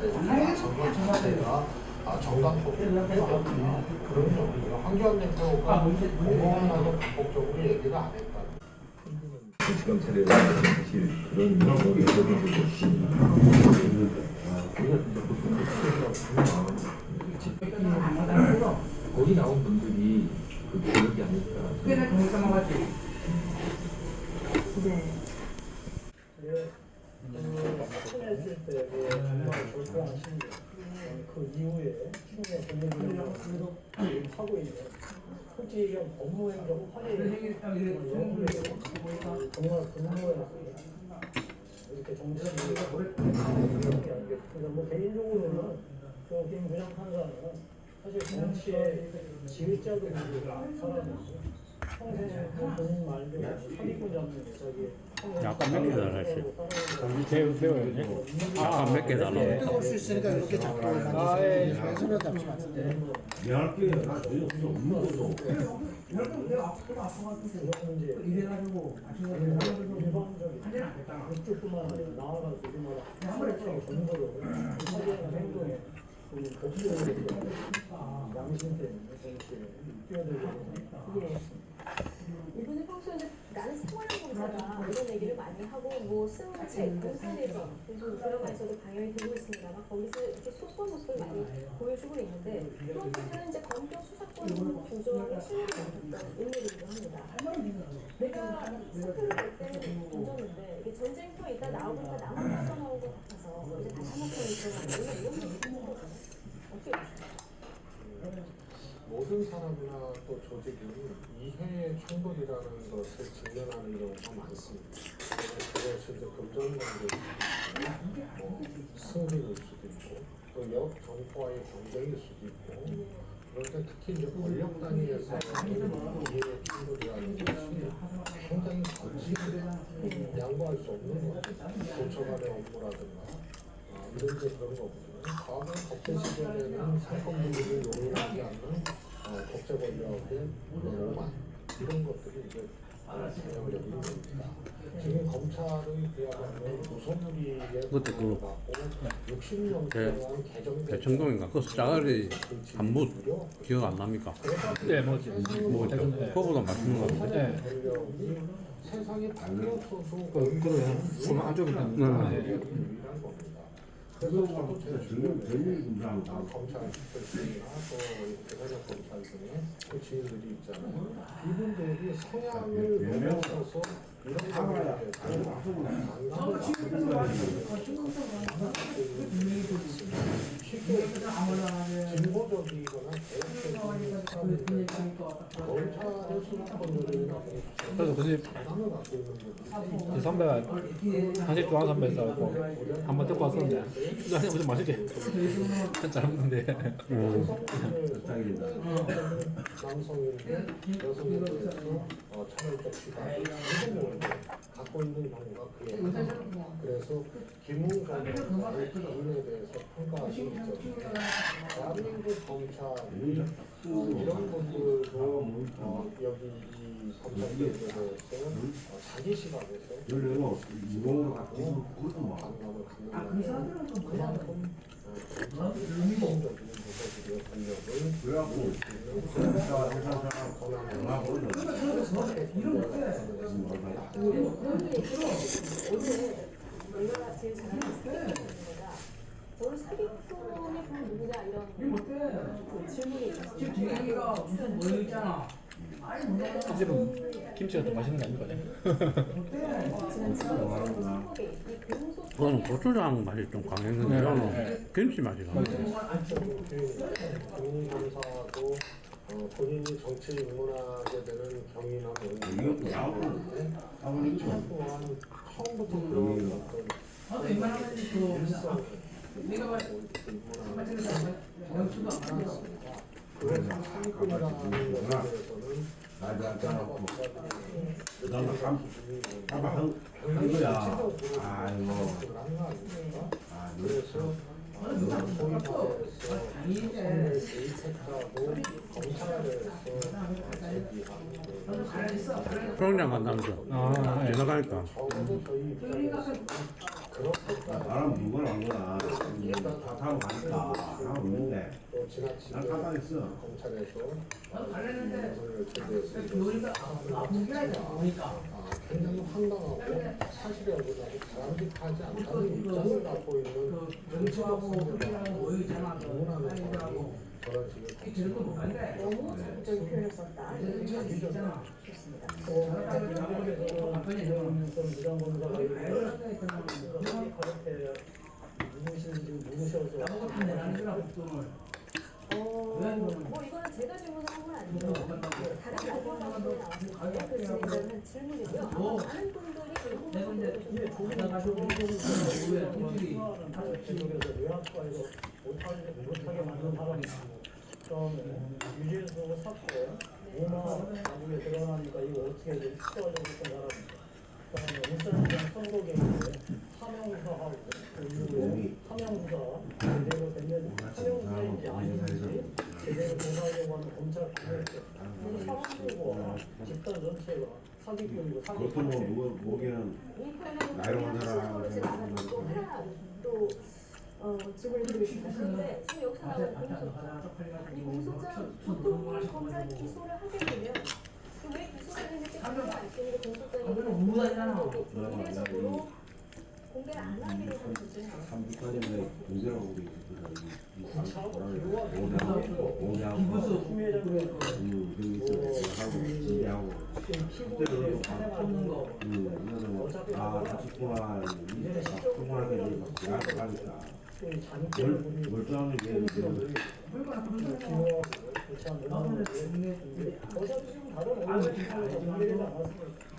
자체가 아, 정답법이나 그런 정도로 황교안 대표가 공공연하고 반복적으로 얘기를 안 했다. 경찰에 사실 그런 경험이 있었던 적이 없습니다. 거기 나온 분들이 그 기억이 아닐까. 출연했을 솔직히 그냥 법무행정 화해 정말 근무에서 이렇게 정치 이렇게 알겠습니다. 뭐 개인적으로는 그 김부장 판사는 사실 정치의 지휘자도 사람이고 평생 그 본인 말대로 선입견 잡는 자기 약간 몇개 달라했어요. 배우 배워야지. 아, 몇개 달라. 뜨거울 수 있으니까 이렇게 잡고 뛰어들고 이분은 평소에 나는 생활한 공사다 이런 많이 하고 뭐 승책, 공산에서 요즘 드라마에서도 방영이 되고 있습니다만 거기서 이렇게 소소한 모습을 많이 보여주고 있는데 또 한편은 이제 검경 수사권을 조정하기 신뢰를 받았던 인물이기도 합니다. 내가 사표를 낼 때는 던졌는데 이게 전쟁터 있다 나오니까. 나만 빠져나온 것 같아서 이제 다시 한번 들어가는 이런 이런 얘기 하는 거잖아요. 어떻게 보세요? 모든 사람이나 또 조직은 이해의 충돌이라는 것을 직면하는 경우가 많습니다. 그래서 이제 금전관계 뭐 승리일 수도 있고 또 역 정부와의 경쟁일 수도 있고 그런데 특히 이제 권력 단위에서 이해의 충돌이라는 것이 상당히 거칠게 양보할 수 없는 거죠. 도처 간의 업무라든가 아, 이런 게 그런 거거든요. 과거 독재 시절에는 사건들을 용인하지 않는 어, 독재 권력의 오만 이런 것들이 이제 영향력이 있는 겁니다. 지금 검찰은 그야말로 무소불위의 그때 그 받고 60년 동안 개정된 대청동인가? 그 짜가리 한무 기억 안 납니까? 네, 뭐지? 뭐 그거보다 맛있는 거 같은데. 권력이 세상이 바뀌어서도 그, 그럼 안쪽에 있는 네. 유일한 겁니다. 그래서 저도 제 주변에 아, 검찰 출신이나 또 이렇게 현역 검찰 중에 그 지인들이 있잖아요. 이분들이 성향을 넘어서서 이런 부분에 대해서 쉽게 진보적이거나 그래서 분들이 이 선배가 한식 좋아하는 선배 있어갖고 한번 듣고 왔었는데 아니 무슨 맛있게 잘 먹는데 어, 시각을 행동을 갖고 있는 그래요. 그래서 김웅 부분에 대해서 평가하시는 점은 대한민국 검찰이 어, 이런 분들도 어, 여기 이 검찰 개혁에 대해서 어, 자기 시각에서 이공으로 갖고 그것도 막 반감을 갖는다면 그만큼 어, 검찰이 행동적인 부서들의 권력을 그래갖고 회사 회사 전화 걸려. 그런 얘기로 오늘 내가 제일. 저를 사기꾼이 그럼 누구냐 이런 그 질문이 있었어요. 무슨 뭐 있잖아. 사실은 김치가 더 맛있는 거 금속 그거는 고추장 맛이 좀 강했는데 이거는 김치 맛이 강해. 공공검사도 어, 본인이 정치 입문하게 되는 경위나 뭐 이것도 나오는데 아무리 처음부터 그런 어떤 웬만하면 그 영수가 안 그다음에 아마 한, 한 거야. 아이고. 아, 그래서 수영장 간다면서 지나가니까 적어도 저희 입장에서 그렇게까지 나랑 누구를 안 거나. 다 타고 가니까. 하고 있는데 또 지나치게 난 깜빡했어. 검찰에서 나도 갈랬는데 이것을 제기해서 아, 굉장히 황당하고 사실이라기보다는 바람직하지 않다는 입장을 갖고 있는 그 사이들하고 저런 식의 이 들고 못 간대 너무 적극적인 표현을 썼다. 이런 자기 있잖아. 좋습니다. 저는 그렇게 누구신지 누구셔서 어, 뭐 이거는 제가 질문한 건 아니고 다른 날짜가지고 나왔을 때그 진행자는 질문이고요. 아마 많은 분들이 있고 그다음에 유진수 사건 오마 나중에 드러나니까 이거 어떻게 좀 추가적으로 했던 사람입니다. 그다음에 울산시장 선거개인데 사명사하고 그 이후에 사명사 제대로 된 사명사인지 아닌지 제대로 조사하려고 하는 검찰 이 사람들과 집단 전체가 사기꾼이고 그것도 뭐 누구 보기에는 이 표현을 나이로 한 사람 또 어, 질문을 드리겠습니다. 그런데 지금 여기서 나오는 공소장 이 공소장 보통 검찰 기소를 하게 되면 그왜 기소를 했는지 공개를 안 시키는 공소장 이 그거는 우무하잖아. 이례적으로 공개를 안 하기로 한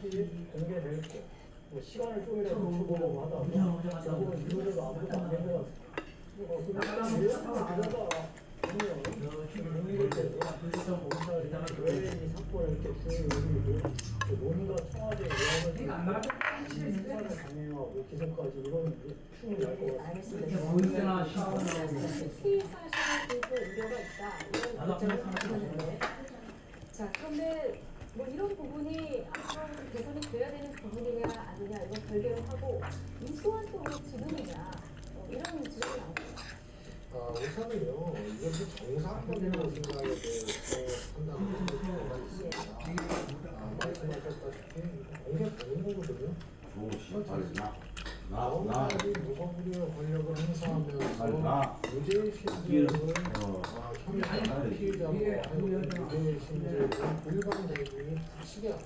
주제는 3부까지 내 공개하고 우리 오냐고 기부수 후회자들의 음 그리고 있어 하고 준 비하고 피고인의 사생활 뽑는 거음 이거는 아 같이 통화 이제 통화하게 되니까 야가 가니까 잔꾀를 멀 부리 멀쩡한 게 이제 그러니 뭐. 어, 뭐 어. 아, 우선은요, 이것이 정상적이라고 판단을 해볼 필요가 있습니다. 아, 말씀하셨다시피 씨발 나나나 아홉가지 무소불위의 권력을 행사하면서 어 아, 혐의한 피해자로 하여금 유죄의 심지를 일반 대중이 다치게 하고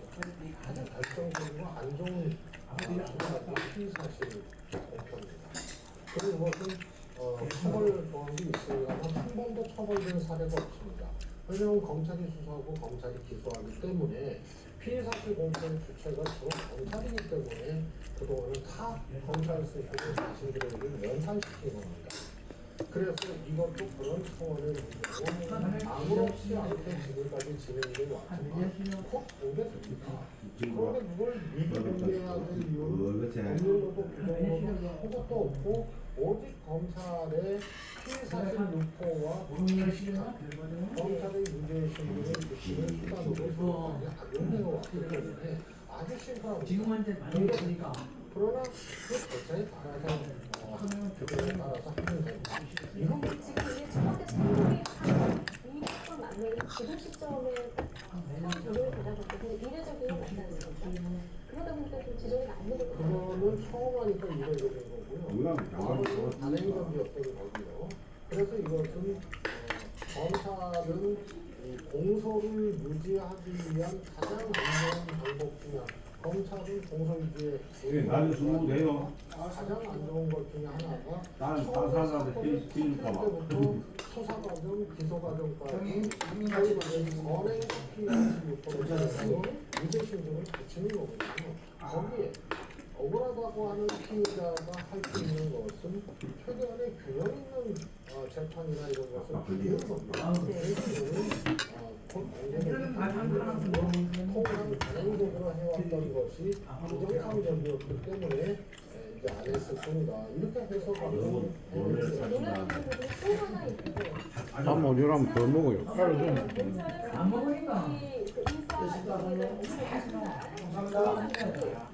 아주 결정적이고 안 좋은 아, 피의 사실을 공표합니다. 그리고 이것은 어, 처벌 조항이 있으면 한 번도 처벌된 사례가 없습니다. 왜냐하면 검찰이 수사하고 검찰이 기소하기 때문에 피해 사실 공표의 주체가 주로 검찰이기 때문에 그동안은 다 검찰 스스로 자신들에게 연상시킨 겁니다. 그래서 이것도 그런 차원의 문제고 아무렇지 않게 지금까지 진행돼 왔지만 곧 공개됩니다. 지금 그런데 그걸 미리 될 이유는 그 끝에 법률로도 규정으로도 아무것도 없고 오직 검찰의 피해 사실 유포와 검찰의 신문을 지금 수단으로 악용되어 왔기 때문에 아주 심각합니다. 지금한테 많이 했으니까 그러나 그 절차에 따라서 어, 규정에 따라서 하면 됩니다. 이건 지금 이게 청와대 만나는 지금 시점에 근데 이례적인 건 맞지 않습니까? 그러다 보니까 좀 지적이 많는 것 같아요. 그거는 처음 하니까 이례적인 거고 요. 우리가 과거는 장관이 단행적이었던 거고요. 그래서 이것은 어, 검사는 이 공소를 유지하기 위한 가장 안전한 방법 중에. 검찰은 공소 유지에 예, 나중에 수고 돼요. 가장 안 좋은 것 중에 하나가 피- 피니까 막. 터뜨릴 때부터 수사 과정, 기소 과정까지 저희 선행 피해자를 유포해서 유죄 신청을 붙이는 거거든요. 거기에 억울하다고 하는 피해자가 할 수 있는 것은 최대한의 균형 있는 어, 재판이나 이런 것을 기회는 겁니다. 그래서 어, 통상 단행적으로 해왔던 것이 부정상적이었기 때문에 에, 이제 안 했을 뿐이다. 이렇게 자, 또 하나 있는데 밥 먹으라면 더 먹어요. 검찰은 안 먹으니까. 수사에 대한 업무를 하신다.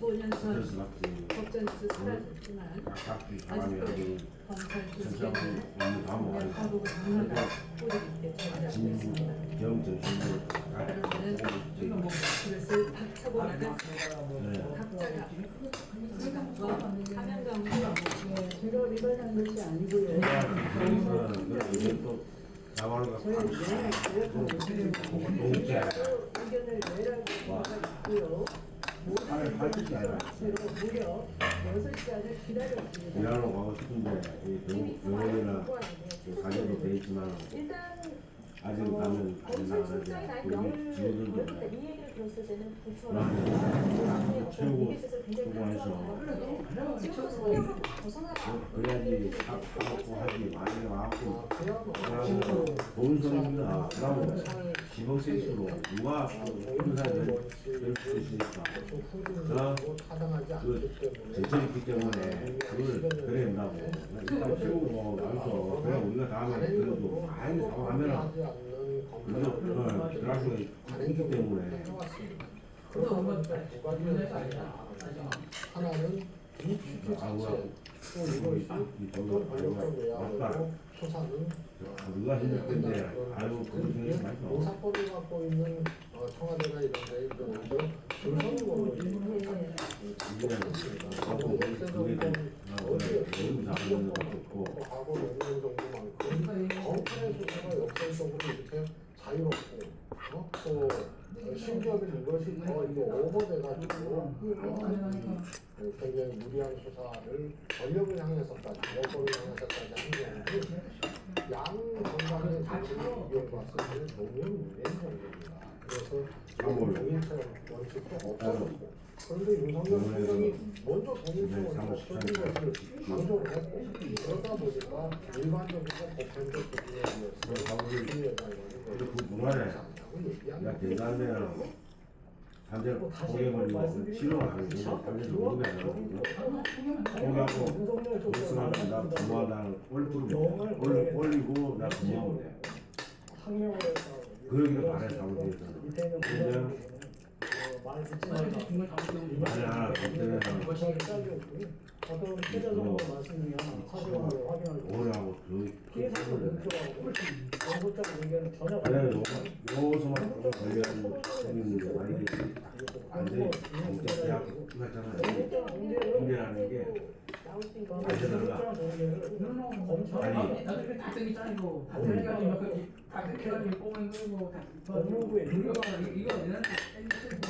검찰 15년 전 법전에서 사라졌지만 가만히 여기 검찰 전체하고 출신은 있는 다음 와요. 하고 강력한 뿌리를 때 진부 찾아왔습니다. 경정 진부 그러면은 각 그것을 박차고 나간 네. 각자가 사명감과 제가 위반한 것이 아니고요. 그래서 이제 또 나와가 동체 의견을 내라고 있고요. 팔을 팔지 않아. 무려 6시간을 기다렸습니다. 일하러 가고 싶은데 이 병원이나 가정도 돼 있지만 일단 아직 가면 안 나가는데 우리 지우들도 이 얘기를 들었을 때는 부처 성향을 벗어나라 그래야지 하고 하지 많이 아, 그야말로 그러고 본선입니다. 그러고 지방세수로 누가 검사를 될수 있으니까 않기 때문에 제철이 있기 때문에 그걸 그래 된다고 일단 세우고 나서 그래 우리가 다음에 그래도 많이 사고하면은 하지 않는 우리가 들어갈 수가 있기 때문에 하나는 이 취지 자체 또 이것이 누가 힘들 텐데 아유 그런 생각이 많이 나와 모사법을 갖고 있는 어, 청와대나 이런 하고 그게 좀 너무 잘하는 것도 있고 하고 있는 정도만큼 검찰의 수사가 역설적으로 이렇게 자유롭고 어? 또 어, 심지어는 이것이 더 이게 오버돼가지고 어, 이 굉장히 무리한 수사를 권력을 향해서까지 여권을 향해서까지 한 경우는 양 정당의 정치를 비교해봤을 때는 너무 무리한 정도입니다. 그래서 동일체 원칙도 없어졌고 그런데 윤석열 총장이 먼저 동일체 원칙 없어진 것을 강조를 했고 그러다 보니까 일반적으로 보편적 수준에 비해서 그 동안에 야 대단해요 반대로 포기해버리고 싫어하는 거 반대로 우리가 포기하고 복수하면 나 부모하다 올리고 올리고 나 부모하면 돼 그러기를 바래 사무실에서는 이태는 그냥 많이 듣지 말라. 아니야 그때는 것이 짜졌고요. 어떤 최저적으로 말씀이면 사실관계를 확인할 때 오래하고 계속 그 공표하고 정보적 의견은 전혀 그래 받지 요 요소만 조금 걸려가지고 생기는 거 많이 완전히 진짜 대학 끝났잖아요 문제라는 게 나올 수 있는 알잖아 검찰이 아니 나중에 다 땡기 짜리고 다 땡겨가지고 막 그- 다 땡겨가지고 꼬맹 끌고 다 법무부에 이거 이거 내는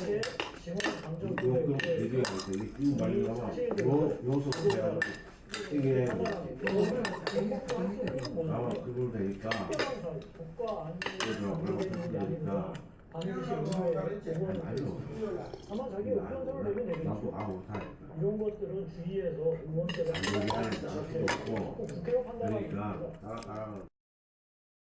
이게 지원 요금 강조구에 요 요소 이게 아마 그걸 되니까 국가 그래서 안전이 반드시 의무에 제공을 아니요 아마 자기 의견서를 내면 되겠지. 나도 아무 못하니까 이런 것들은 주의해서 의원들의 안 되게 하는 자체도 없고 판단하는 그러니까. 따라 따라